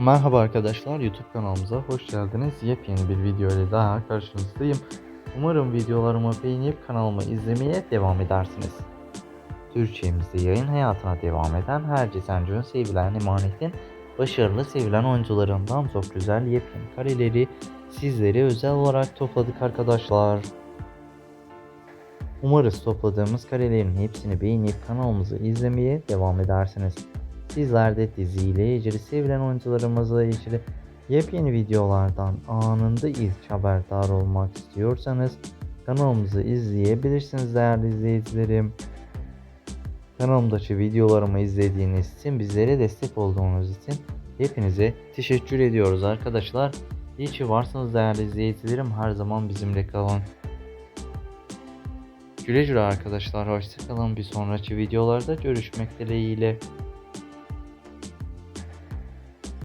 Merhaba arkadaşlar YouTube kanalımıza hoş geldiniz. Yepyeni bir video ile daha karşınızdayım. Umarım videolarımı beğenip kanalımı izlemeye devam edersiniz. Türkçemizde yayın hayatına devam eden Herce Senco'nun sevilen emanetin başarılı sevilen oyuncularından çok güzel yepyeni kareleri sizlere özel olarak topladık arkadaşlar. Umarız topladığımız karelerin hepsini beğenip kanalımızı izlemeye devam edersiniz. Sizler de diziyle ilgili sevilen oyuncularımızla ilgili yepyeni videolardan anında ilk haberdar olmak istiyorsanız kanalımızı izleyebilirsiniz değerli izleyicilerim. Kanalımdaki videolarımı izlediğiniz için bizlere destek olduğunuz için hepinize teşekkür ediyoruz arkadaşlar. İyi ki varsınız değerli izleyicilerim her zaman bizimle kalın. Güle güle arkadaşlar hoşçakalın bir sonraki videolarda görüşmek dileğiyle.